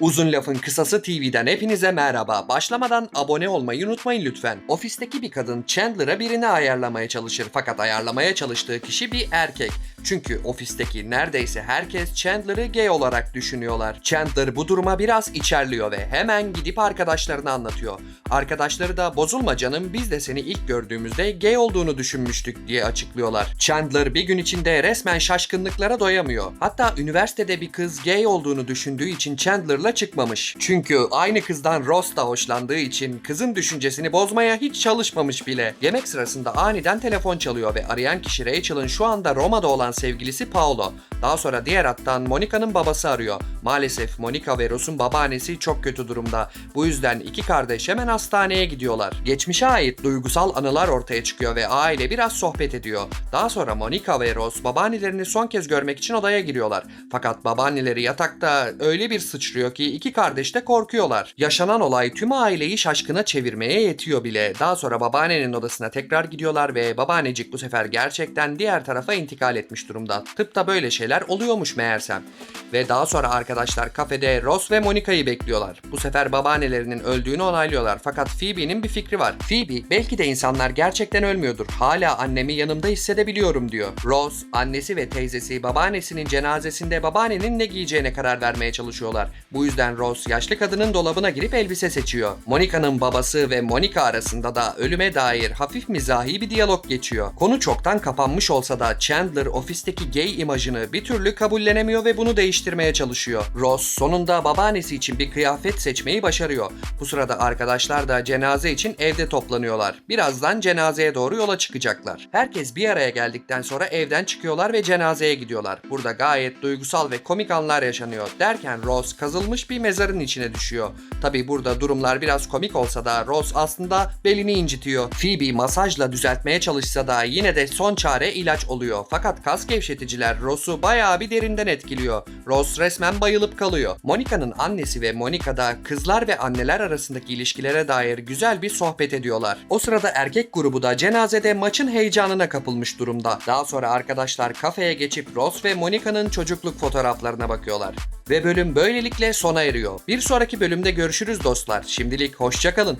Uzun lafın kısası TV'den hepinize merhaba. Başlamadan abone olmayı unutmayın lütfen. Ofisteki bir kadın Chandler'a birini ayarlamaya çalışır fakat ayarlamaya çalıştığı kişi bir erkek. Çünkü ofisteki neredeyse herkes Chandler'ı gay olarak düşünüyorlar. Chandler bu duruma biraz içerliyor ve hemen gidip arkadaşlarına anlatıyor. Arkadaşları da bozulma canım biz de seni ilk gördüğümüzde gay olduğunu düşünmüştük diye açıklıyorlar. Chandler bir gün içinde resmen şaşkınlıklara doyamıyor. Hatta üniversitede bir kız gay olduğunu düşündüğü için Chandler'la çıkmamış. Çünkü aynı kızdan Ross da hoşlandığı için kızın düşüncesini bozmaya hiç çalışmamış bile. Yemek sırasında aniden telefon çalıyor ve arayan kişi Rachel'ın şu anda Roma'da olan sevgilisi Paolo. Daha sonra diğer hattan Monica'nın babası arıyor. Maalesef Monica ve Ross'un babaannesi çok kötü durumda. Bu yüzden iki kardeş hemen hastaneye gidiyorlar. Geçmişe ait duygusal anılar ortaya çıkıyor ve aile biraz sohbet ediyor. Daha sonra Monica ve Ross babaannelerini son kez görmek için odaya giriyorlar. Fakat babaanneleri yatakta öyle bir sıçrıyor ki iki kardeş de korkuyorlar. Yaşanan olay tüm aileyi şaşkına çevirmeye yetiyor bile. Daha sonra babaannenin odasına tekrar gidiyorlar ve babaannecik bu sefer gerçekten diğer tarafa intikal etmiş durumda. Tıpta böyle şeyler oluyormuş meğersem. Ve daha sonra arkadaşlar kafede Ross ve Monica'yı bekliyorlar. Bu sefer babaannelerinin öldüğünü onaylıyorlar fakat Phoebe'nin bir fikri var. Phoebe belki de insanlar gerçekten ölmüyordur. Hala annemi yanımda hissedebiliyorum diyor. Ross, annesi ve teyzesi babaannesinin cenazesinde babaannenin ne giyeceğine karar vermeye çalışıyorlar. Bu yüzden Ross yaşlı kadının dolabına girip elbise seçiyor. Monica'nın babası ve Monica arasında da ölüme dair hafif mizahi bir diyalog geçiyor. Konu çoktan kapanmış olsa da Chandler ofisteki gay imajını bir türlü kabullenemiyor ve bunu değiştirmeye çalışıyor. Ross sonunda babaannesi için bir kıyafet seçmeyi başarıyor. Bu sırada arkadaşlar da cenaze için evde toplanıyorlar. Birazdan cenazeye doğru yola çıkacaklar. Herkes bir araya geldikten sonra evden çıkıyorlar ve cenazeye gidiyorlar. Burada gayet duygusal ve komik anlar yaşanıyor. Derken Ross kazılmış bir mezarın içine düşüyor. Tabi burada durumlar biraz komik olsa da Ross aslında belini incitiyor. Phoebe masajla düzeltmeye çalışsa da yine de son çare ilaç oluyor. Fakat kas gevşeticiler Ross'u bayağı bir derinden etkiliyor. Ross resmen bayılıp kalıyor. Monica'nın annesi ve Monica da kızlar ve anneler arasındaki ilişkilere dair güzel bir sohbet ediyorlar. O sırada erkek grubu da cenazede maçın heyecanına kapılmış durumda. Daha sonra arkadaşlar kafeye geçip Ross ve Monica'nın çocukluk fotoğraflarına bakıyorlar. Ve bölüm böylelikle sona eriyor. Bir sonraki bölümde görüşürüz dostlar. Şimdilik hoşçakalın.